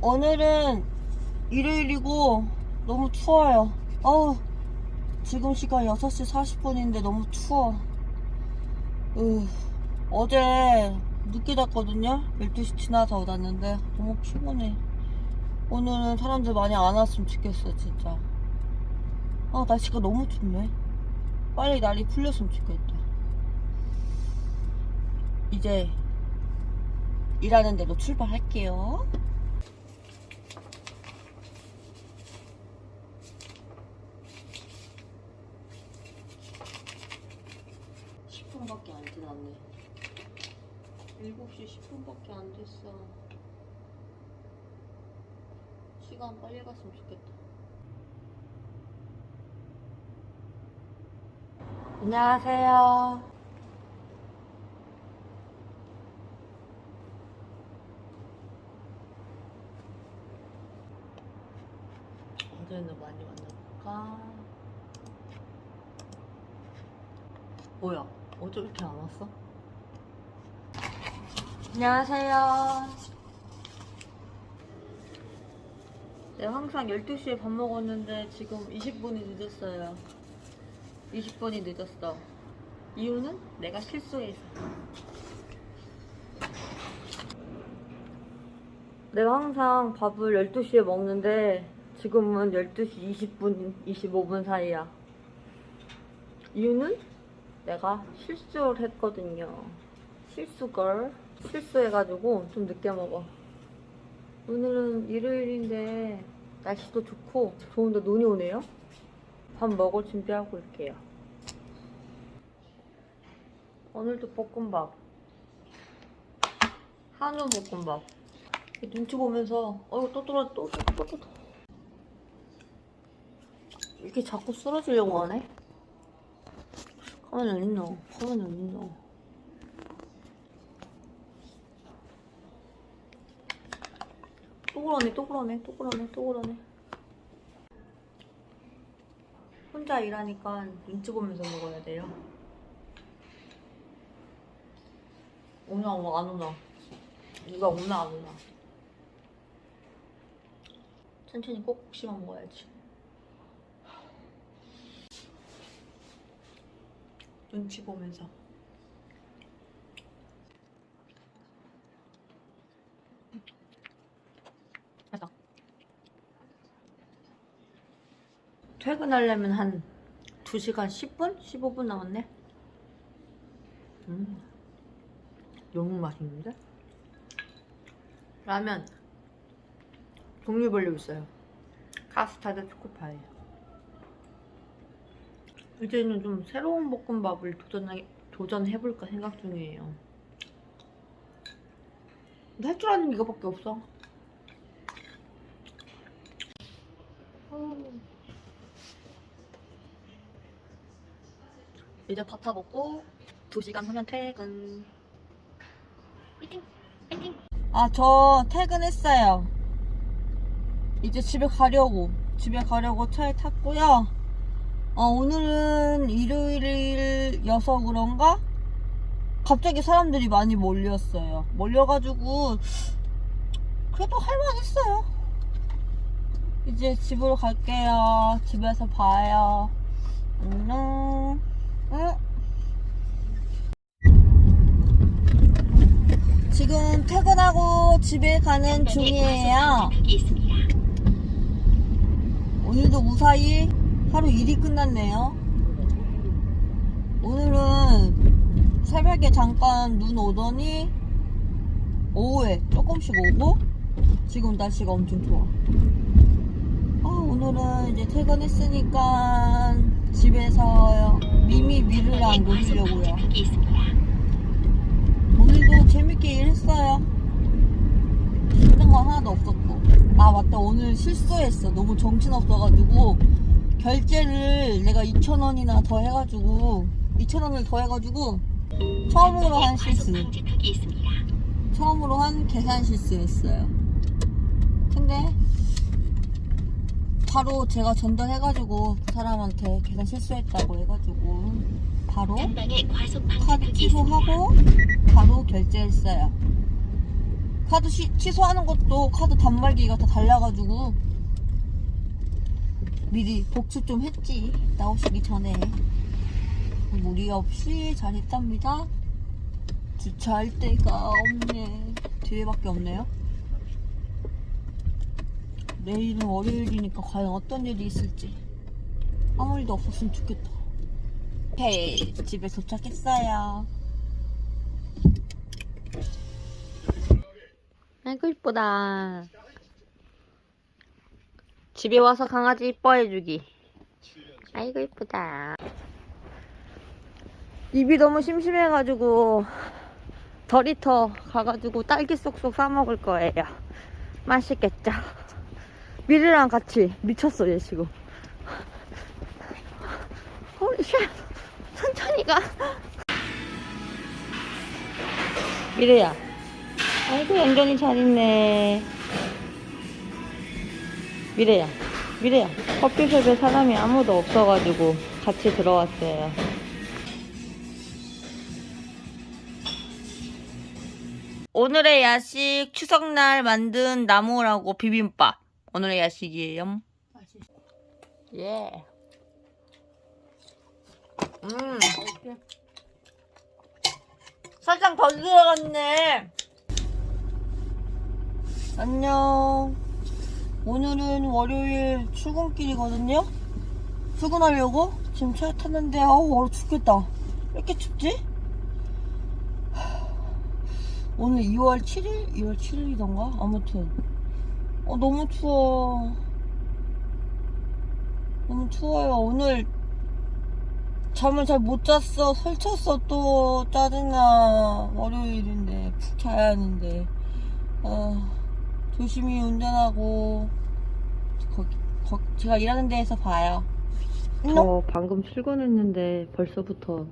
오늘은 일요일이고 너무 추워요. 어우, 지금 시간 6시 40분인데 너무 추워. 으, 어제 늦게 잤거든요. 12시 지나서 잤는데 너무 피곤해. 오늘은 사람들 많이 안 왔으면 좋겠어, 진짜. 아, 날씨가 너무 춥네. 빨리 날이 풀렸으면 좋겠다. 이제 일하는 대로 출발할게요. 10분밖에 안 지났네. 7시 10분밖에 안 됐어. 시간 빨리 갔으면 좋겠다. 안녕하세요. 어제는 많이 만나볼까? 뭐야? 왜 이렇게 안 왔어? 안녕하세요. 네, 항상 12시에 밥 먹었는데 지금 20분이 늦었어요. 20분이 늦었어. 이유는 내가 실수해서. 내가 항상 밥을 12시에 먹는데 지금은 12시 20분, 25분 사이야. 이유는 내가 실수를 했거든요. 실수걸. 실수해가지고 좀 늦게 먹어. 오늘은 일요일인데 날씨도 좋고 좋은데 눈이 오네요. 밥 먹을 준비하고 올게요. 오늘도 볶음밥. 한우 볶음밥. 눈치 보면서 어이구 또 떨어 또 또 또 또, 또. 이렇게 자꾸 쓰러지려고 하네. 있노? 가만히 안 있노? 또 그러네, 또 그러네, 또 그러네, 또 그러네. 혼자 일하니까 눈치 보면서 먹어야 돼요. 오나, 오나, 안 오나. 누가 오나, 안 오나. 천천히 꼭꼭 씹어 먹어야지. 눈치 보면서. 맛있다. 퇴근하려면 한 2시간 10분? 15분 남았네. 음. 너무 맛있는데? 라면. 종류별로 있어요. 카스타드 초코파이. 이제는 좀 새로운 볶음밥을 도전해, 도전해볼까 생각 중이에요. 할 줄 아는 게 이거밖에 없어. 이제 밥 다 먹고 2시간 후면 퇴근. 화이팅! 화이팅! 아, 저 퇴근했어요. 이제 집에 가려고. 집에 가려고 차에 탔고요. 어, 오늘은 일요일이어서 그런가? 갑자기 사람들이 많이 몰렸어요. 몰려가지고, 그래도 할만했어요. 이제 집으로 갈게요. 집에서 봐요. 안녕. 응? 지금 퇴근하고 집에 가는 중이에요. 오늘도 무사히 하루 일이 끝났네요. 오늘은 새벽에 잠깐 눈 오더니 오후에 조금씩 오고 지금 날씨가 엄청 좋아. 아, 오늘은 이제 퇴근했으니까 집에서 미미 미르랑 놀려고요. 오늘도 재밌게 일했어요. 힘든 건 하나도 없었고. 아, 맞다. 오늘 실수했어. 너무 정신없어가지고. 결제를 내가 2,000원이나 더 해가지고. 2,000원을 더 해가지고. 처음으로 한 실수. 처음으로 한 계산 실수였어요. 근데, 바로 제가 전달해가지고 그 사람한테 계산 실수했다고 해가지고 바로 카드 취소하고 바로 결제했어요. 카드 시- 취소하는 것도 카드 단말기가 다 달라가지고 미리 복수 좀 했지. 나오시기 전에. 무리 없이 잘 했답니다. 주차할 데가 없네. 뒤에밖에 없네요. 내일은 월요일이니까 과연 어떤 일이 있을지. 아무 일도 없었으면 좋겠다. 오케이 집에 도착했어요. 아이고 이쁘다 집에 와서 강아지 이뻐해주기. 아이고 이쁘다. 입이 너무 심심해가지고 더리터 가가지고 딸기 쏙쏙 싸먹을 거예요. 맛있겠죠? 미르랑 같이 미쳤어 얘 지금. 홀리 쉣 천천히 가. 미르야. 아이고 얌전히 잘 있네 미래야 미래야 커피숍에 사람이 아무도 없어가지고 같이 들어왔어요 오늘의 야식 추석날 만든 나무라고 비빔밥 오늘의 야식이에요 예. 음. 살짝 더 들어갔네. 안녕. 오늘은 월요일 출근길이거든요. 출근하려고 지금 차에 탔는데 아우 얼어 죽겠다. 왜 이렇게 춥지? 오늘 2월 7일? 2월 7일이던가? 아무튼 어 너무 추워. 너무 추워요. 오늘 잠을 잘 못 잤어. 설쳤어 또 짜증나. 월요일인데 푹 자야 하는데. 어, 조심히 운전하고 거기, 거, 제가 일하는 데에서 봐요. 저 방금 출근했는데 벌써부터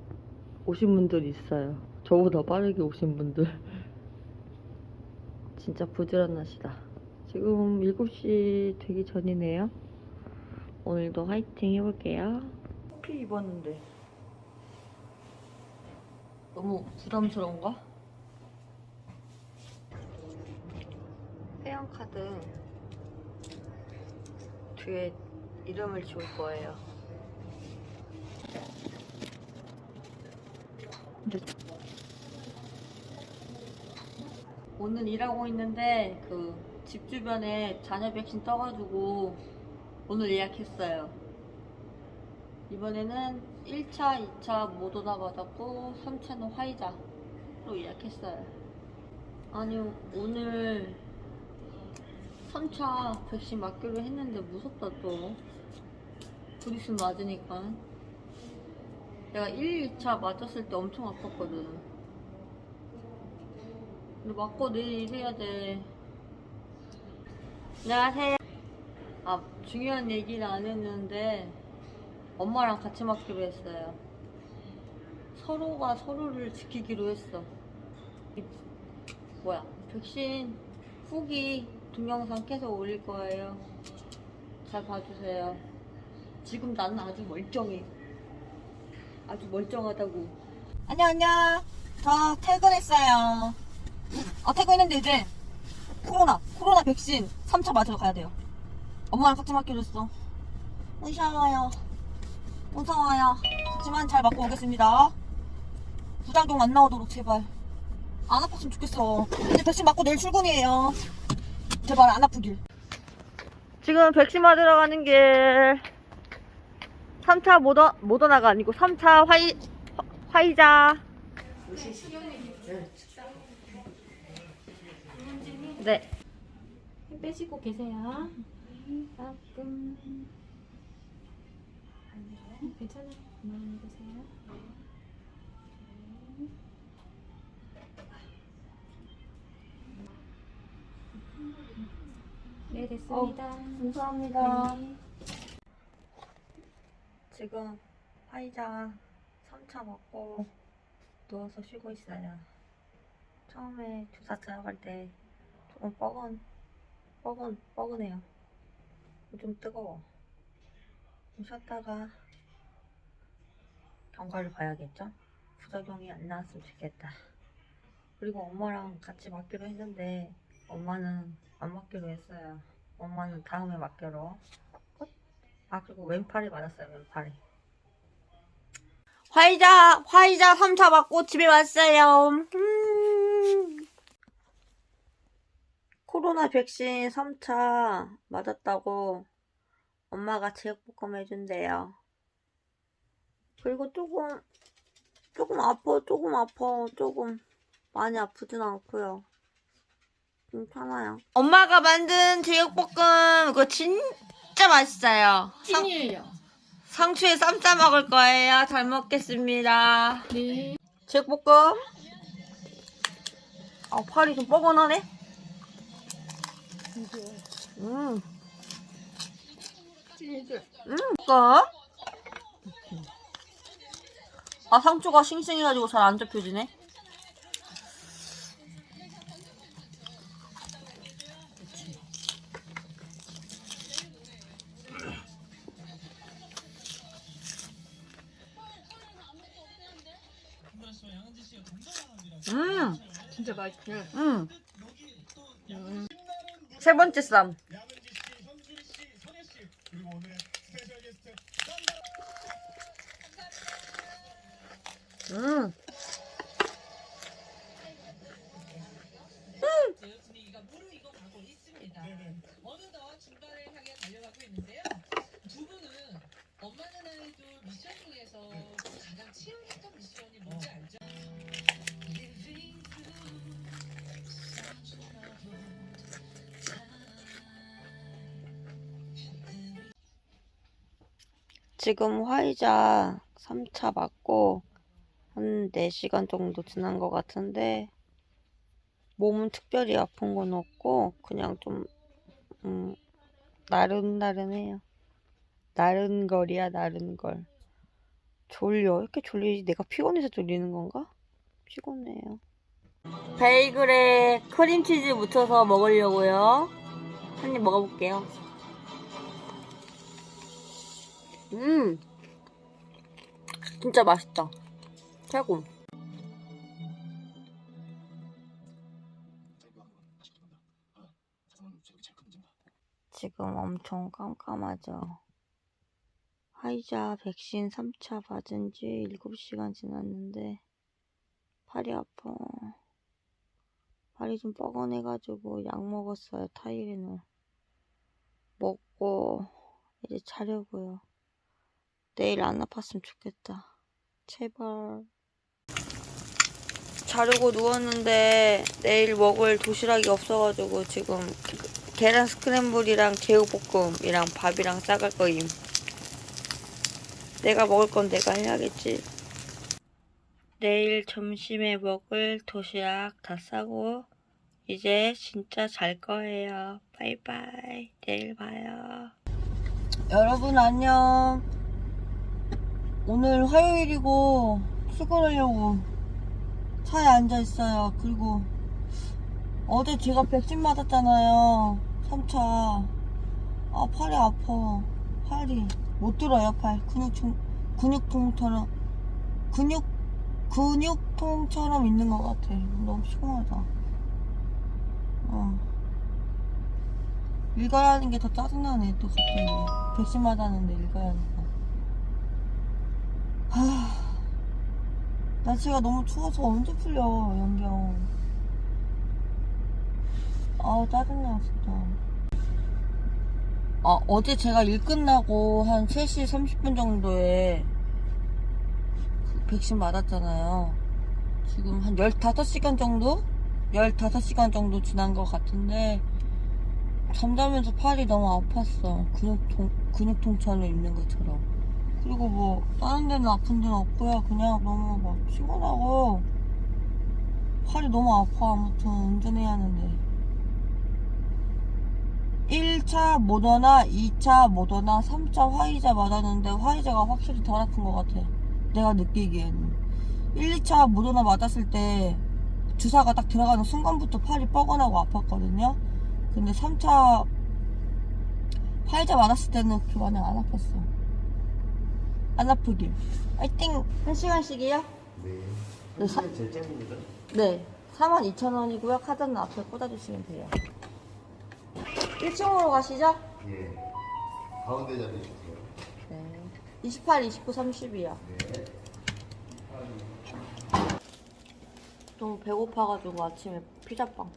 오신 분들 있어요. 저보다 빠르게 오신 분들. 진짜 부지런하시다. 지금 7시 되기 전이네요. 오늘도 화이팅 해볼게요. 커피 입었는데 너무 부담스러운가? 회원카드 뒤에 이름을 지울 거예요. 오늘 일하고 있는데 그 집 주변에 잔여 백신 떠가지고 오늘 예약했어요. 이번에는 1차, 2차 모두다 받았고 3차는 화이자로 예약했어요. 아니 오늘 3차 백신 맞기로 했는데 무섭다 또. 둘 있으면 맞으니까. 내가 1, 2차 맞았을 때 엄청 아팠거든. 근데 맞고 내일 일해야 돼. 안녕하세요. 아, 중요한 얘기는 안 했는데, 엄마랑 같이 맞기로 했어요. 서로가 서로를 지키기로 했어. 이- 뭐야, 백신 후기 동영상 계속 올릴 거예요. 잘 봐주세요. 지금 나는 아주 멀쩡해. 아주 멀쩡하다고. 안녕, 안녕. 저 퇴근했어요. 어, 퇴근했는데 이제 코로나, 코로나 백신 3차 맞으러 가야 돼요. 엄마랑 같이 맞기로 했어. 무서워요. 무서워요. 그렇지만 잘 맞고 오겠습니다. 부작용 안 나오도록 제발. 안 아팠으면 좋겠어. 이제 백신 맞고 내일 출근이에요. 제발 안 아프길. 지금 백신 맞으러 가는 길. 3차 모더, 모더나가 아니고 3차 화이, 화- 화이자. 네. 힘 빼시고 계세요. 따끔. 괜찮아요. 그만 계세요. 네, 됐습니다. 감사합니다. 네. 지금 화이자 3차 먹고 누워서 쉬고 있어요. 처음에 주사 들어갈 때 조금 뻐근, 뻐근, 뻐근해요. 좀 뜨거워. 좀 쉬었다가 경과를 봐야겠죠? 부작용이 안 나왔으면 좋겠다. 그리고 엄마랑 같이 맞기로 했는데 엄마는 안 맞기로 했어요. 엄마는 다음에 맞기로. 아 그리고 왼팔이 맞았어요. 왼팔이. 화이자, 화이자 3차 맞고 집에 왔어요. 음. 코로나 백신 3차 맞았다고 엄마가 제육볶음 해준대요. 그리고 조금, 조금 아파, 조금 아파, 조금. 많이 아프진 않고요. 괜찮아요. 엄마가 만든 제육볶음, 그거 진짜 맛있어요. 상, 찐이에요. 상추에 쌈 싸 먹을 거예요. 잘 먹겠습니다. 네. 제육볶음. 아, 팔이 좀 뻐근하네? 음. 음, 볶음. 아, 상추가 싱싱해가지고 잘 안 접혀지네. 세 번째 쌈. 음. 지금 화이자 3차 맞고 한 4시간 정도 지난 것 같은데 몸은 특별히 아픈 건 없고 그냥 좀 음, 나른나른해요. 나른거리야 나른걸. 졸려. 왜 이렇게 졸리지? 내가 피곤해서 졸리는 건가? 피곤해요. 베이글에 크림치즈 묻혀서 먹으려고요. 한 입 먹어볼게요. 음, 진짜 맛있다. 최고. 지금 엄청 깜깜하죠. 화이자 백신 3차 맞은 지 7시간 지났는데, 팔이 아파. 팔이 좀 뻐근해가지고 약 먹었어요, 타이레놀. 먹고, 이제 자려고요. 내일 안 아팠으면 좋겠다. 제발. 자려고 누웠는데 내일 먹을 도시락이 없어가지고 지금 계란 스크램블이랑 제육볶음이랑 밥이랑 싸갈 거임. 내가 먹을 건 내가 해야겠지. 내일 점심에 먹을 도시락 다 싸고 이제 진짜 잘 거예요. 바이바이. 내일 봐요. 여러분 안녕. 오늘 화요일이고 출근하려고 차에 앉아 있어요. 그리고 어제 제가 백신 맞았잖아요. 3차. 아 팔이 아파. 팔이 못 들어요 팔. 근육통 근육통처럼 근육 근육통처럼 있는 것 같아. 너무 피곤하다. 어. 일가야 하는 게 더 짜증나네 또 갑자기 백신 맞았는데 하니까. 하... 날씨가 너무 추워서 언제 풀려 연경 아 짜증나 진짜. 아 어제 제가 일 끝나고 한 3시 30분 정도에 그 백신 맞았잖아요. 지금 한 15시간 정도? 15시간 정도 지난 것 같은데 잠자면서 팔이 너무 아팠어. 근육통, 근육통처럼 있는 것처럼 그리고 뭐 다른 데는 아픈 데는 없고요. 그냥 너무 막 피곤하고 팔이 너무 아파. 아무튼 운전해야 하는데 1차 모더나, 2차 모더나, 3차 화이자 맞았는데 화이자가 확실히 덜 아픈 것 같아. 내가 느끼기에는 1, 2차 모더나 맞았을 때 주사가 딱 들어가는 순간부터 팔이 뻐근하고 아팠거든요. 근데 3차 화이자 맞았을 때는 그렇게 많이 안 아팠어. 안 아프길. 화이팅! 한 시간씩이요? 네. 네, 사- 제 짱입니다. 네. 42,000원이고요. 카드는 앞에 꽂아주시면 돼요. 1층으로 가시죠? 예. 가운데 자리 주세요. 네. 28, 29, 30이요. 네. 너무 배고파가지고 아침에 피자빵.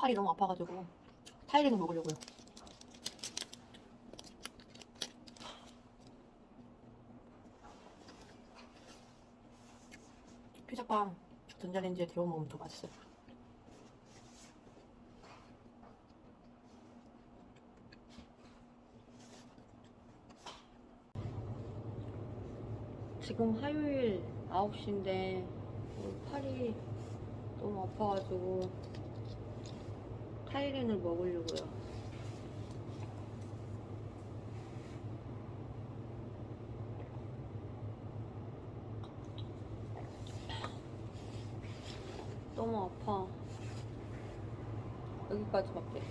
팔이 너무 아파가지고 타이레놀 먹으려고요. 피자빵 전자레인지에 데워 먹으면 더 맛있어요. 지금 화요일 9시인데 팔이 너무 아파가지고 타이레놀 먹으려고요. 너무 아파. 여기까지밖에.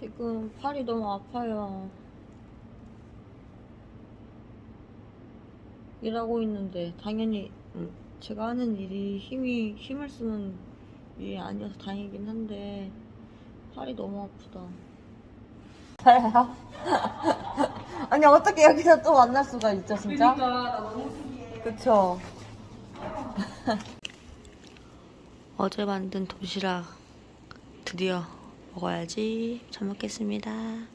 지금 팔이 너무 아파요. 일하고 있는데 당연히 음, 제가 하는 일이 힘이 힘을 쓰는 일이 아니어서 다행이긴 한데 팔이 너무 아프다. 저요? 아니 어떻게 여기서 또 만날 수가 있죠 진짜? 그러니까 나 너무 신기해. 그쵸. 어제 만든 도시락 드디어 먹어야지. 잘 먹겠습니다.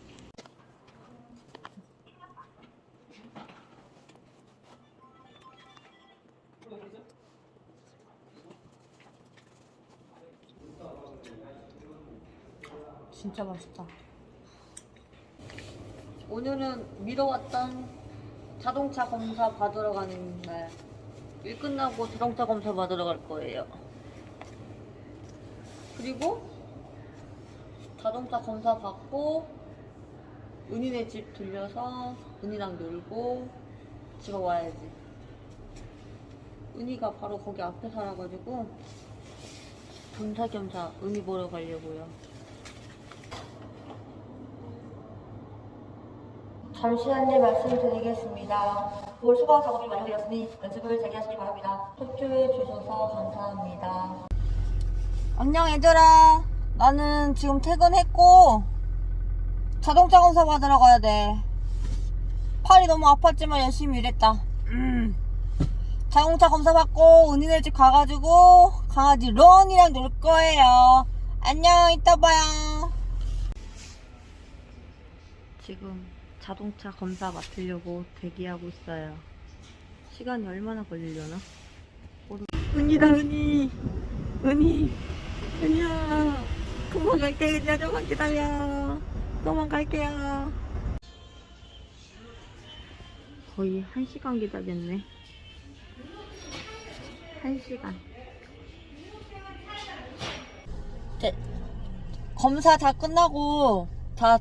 진짜 맛있다. 오늘은 미뤄왔던 자동차 검사 받으러 가는 날. 일 끝나고 자동차 검사 받으러 갈 거예요. 그리고 자동차 검사 받고 은희네 집 들려서 은희랑 놀고 집에 와야지. 은희가 바로 거기 앞에 살아가지고 겸사겸사 은희 보러 가려고요. 잠시 안내 말씀드리겠습니다. 볼 수거 작업이 완료되었으니 연습을 재개하시기 바랍니다. 협조해 주셔서 감사합니다. 안녕 얘들아. 나는 지금 퇴근했고 자동차 검사 받으러 가야 돼. 팔이 너무 아팠지만 열심히 일했다. 음. 자동차 검사 받고 은희네 집 가가지고 강아지 런이랑 놀 거예요. 안녕 이따 봐요. 지금 자동차 검사 맡으려고 대기하고 있어요. 시간이 얼마나 걸리려나? 모르... 은이다 은이 은이 은이야. 금방 갈게 은이야. 조금만 기다려. 금방 갈게요. 거의 한 시간 기다렸네. 한 시간. 네, 검사 다 끝나고 다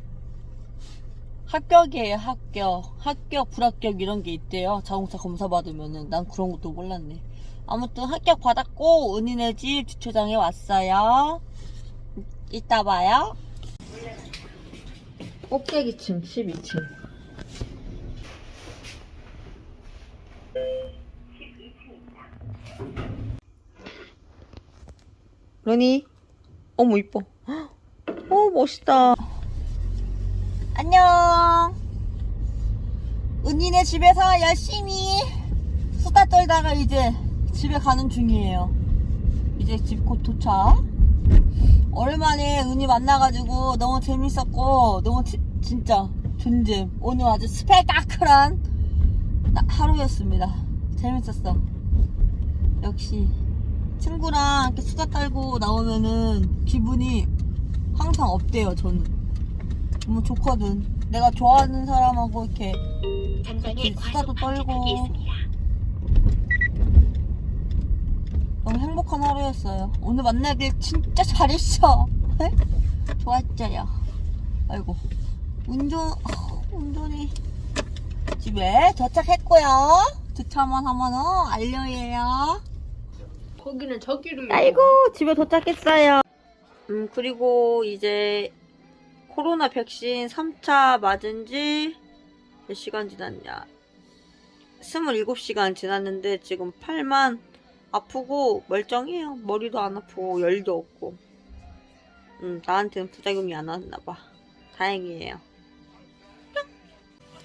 합격이에요, 합격. 합격, 불합격 이런 게 있대요. 자동차 검사 받으면은. 난 그런 것도 몰랐네. 아무튼 합격 받았고, 은희네 집 주차장에 왔어요. 이따 봐요. 꼭대기층 12층. 러니? 어머, 이뻐. 어, 멋있다. 안녕. 은희네 집에서 열심히 수다 떨다가 이제 집에 가는 중이에요. 이제 집 곧 도착. 오랜만에 은희 만나가지고 너무 재밌었고 너무 지- 진짜 존잼. 오늘 아주 스펙타클한 나- 하루였습니다. 재밌었어. 역시 친구랑 이렇게 수다 떨고 나오면은 기분이 항상 업돼요 저는. 너무 좋거든. 내가 좋아하는 사람하고 이렇게 같이 수다도 떨고 너무 행복한 하루였어요. 오늘 만나길 진짜 잘했어. 좋았죠요. 아이고 운전 어, 운전이 집에 도착했고요. 주차만 하면은 알려예요. 거기는 저기를 아이고 집에 도착했어요. 음 그리고 이제 코로나 백신 3차 맞은 지 몇 시간 지났냐? 27시간 지났는데 지금 팔만 아프고 멀쩡해요. 머리도 안 아프고 열도 없고. 음, 나한테는 부작용이 안 왔나봐. 다행이에요.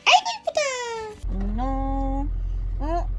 아이고 이쁘다. 안녕. 응?